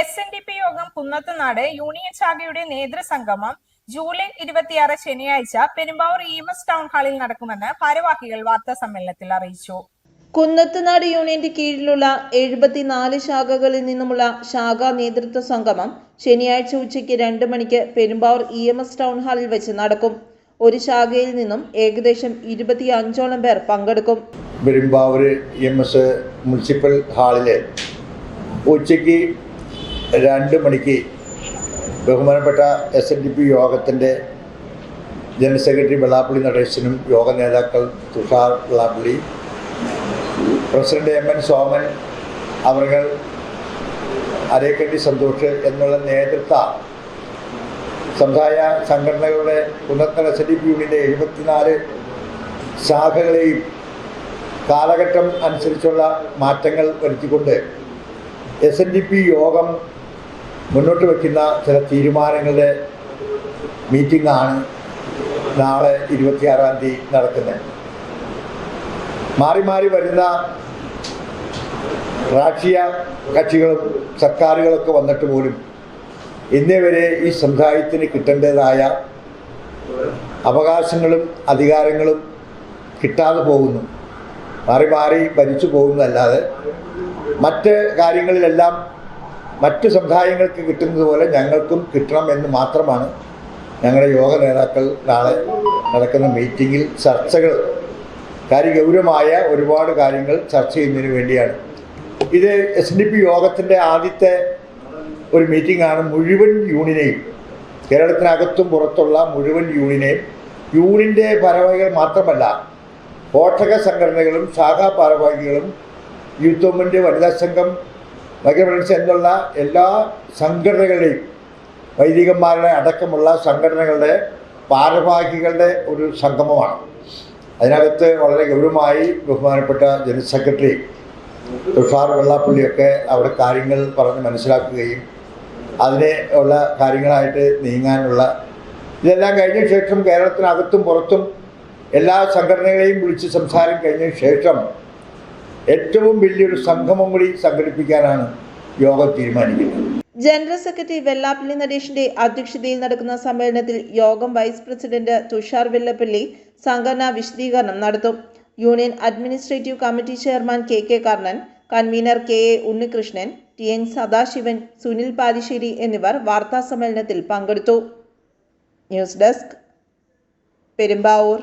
S N D P യോഗം Kunnathunad union ശാഖയുടെ നേതൃസംഗമം July ഇരുപത്തിയാറ് ശനിയാഴ്ച Perumbavoor E M S town ഹാളിൽ നടക്കുമെന്ന് ഭാരവാഹികൾ വാർത്താ സമ്മേളനത്തിൽ അറിയിച്ചു. കുന്നത്തുനാട് യൂണിയന്റെ കീഴിലുള്ള എഴുപത്തിനാല് ശാഖകളിൽ നിന്നുമുള്ള ശാഖാ നേതൃത്വ സംഗമം ശനിയാഴ്ച ഉച്ചയ്ക്ക് രണ്ട് മണിക്ക് Perumbavoor E M S town ഹാളിൽ വെച്ച് നടക്കും. ഒരു ശാഖയിൽ നിന്നും ഏകദേശം ഇരുപത്തി അഞ്ചോളം പേർ പങ്കെടുക്കും. Perumbavoor E M S municipal ഹാളിൽ ഉച്ചയ്ക്ക് രണ്ട് മണിക്ക് ബഹുമാനപ്പെട്ട എസ് എൻ ഡി പി യോഗത്തിന്റെ ജനറൽ സെക്രട്ടറി വെള്ളാപ്പള്ളി നടേശനും യോഗ നേതാക്കൾ Thushar Vellappally president M N Soman അവർകൾ അരേക്കട്ടി സന്തോഷ് എന്നുള്ള നേതൃത്വ സമുദായ സംഘടനകളുടെ ഉന്നത എസ് ഡി പി യൂണിയന്റെ എഴുപത്തിനാല് ശാഖകളെയും കാലഘട്ടം അനുസരിച്ചുള്ള മാറ്റങ്ങൾ വരുത്തിക്കൊണ്ട് എസ് എൻ ഡി പി യോഗം മുന്നോട്ട് വയ്ക്കുന്ന ചില തീരുമാനങ്ങളുടെ മീറ്റിംഗാണ് നാളെ ഇരുപത്തിയാറാം തീയതി നടക്കുന്നത്. മാറി മാറി വരുന്ന രാഷ്ട്രീയ കക്ഷികളും സർക്കാരുകളൊക്കെ വന്നിട്ട് പോലും ഇന്നേ വരെ ഈ സമുദായത്തിന് കിട്ടേണ്ടതായ അവകാശങ്ങളും അധികാരങ്ങളും കിട്ടാതെ പോകുന്നു. മാറി മാറി ഭരിച്ചു പോകുന്നതല്ലാതെ മറ്റ് കാര്യങ്ങളിലെല്ലാം മറ്റ് സമുദായങ്ങൾക്ക് കിട്ടുന്നത് പോലെ ഞങ്ങൾക്കും കിട്ടണം എന്ന് മാത്രമാണ് ഞങ്ങളുടെ യോഗ നേതാക്കൾ നാളെ നടക്കുന്ന മീറ്റിങ്ങിൽ ചർച്ചകൾ. കാര്യഗൗരവമായ ഒരുപാട് കാര്യങ്ങൾ ചർച്ച ചെയ്യുന്നതിന് വേണ്ടിയാണ്. ഇത് എസ് ഡി പി യോഗത്തിന്റെ ആദ്യത്തെ ഒരു മീറ്റിംഗാണ് മുഴുവൻ യൂണിയനെയും കേരളത്തിനകത്തും പുറത്തുള്ള മുഴുവൻ യൂണിയനെയും യൂണിയന്റെ ഭാരവാഹികൾ മാത്രമല്ല പോഷക സംഘടനകളും ശാഖാ ഭാരവാഹികളും യൂത്ത് മൂവ്മെന്റ് വനിതാ സംഘം മൈക്രോഫിനാൻസ് എന്നുള്ള എല്ലാ സംഘടനകളുടെയും വൈദികന്മാരുടെ അടക്കമുള്ള സംഘടനകളുടെ ഭാരവാഹികളുടെ ഒരു സംഗമമാണ്. അതിനകത്ത് വളരെ ഗൗരവമായി ബഹുമാനപ്പെട്ട ജനറൽ സെക്രട്ടറി തുഷാർ വെള്ളാപ്പള്ളിയൊക്കെ അവിടെ കാര്യങ്ങൾ പറഞ്ഞ് മനസ്സിലാക്കുകയും അതിനെ ഉള്ള കാര്യങ്ങളായിട്ട് നീങ്ങാനുള്ള ഇതെല്ലാം കഴിഞ്ഞ ശേഷം കേരളത്തിനകത്തും പുറത്തും എല്ലാ സംഘടനകളെയും വിളിച്ച് സംസാരം കഴിഞ്ഞ ശേഷം ഏറ്റവും വലിയൊരു സംഗമം കൂടി സംഘടിപ്പിക്കാനാണ് യോഗം തീരുമാനിക്കുന്നത്. ജനറൽ സെക്രട്ടറി വെള്ളാപ്പള്ളി നടേശിന്റെ അധ്യക്ഷതയിൽ നടക്കുന്ന സമ്മേളനത്തിൽ യോഗം വൈസ് പ്രസിഡന്റ് തുഷാർ വെള്ളപ്പള്ളി സംഘടനാ വിശദീകരണം നടത്തും. Union administrative committee chairman K K Karnan convener K A Unnikrishnan T N Sadasivan Sunil Palissery എന്നിവർ വാർത്താ സമ്മേളനത്തിൽ പങ്കെടുത്തു. News desk Perumbavoor.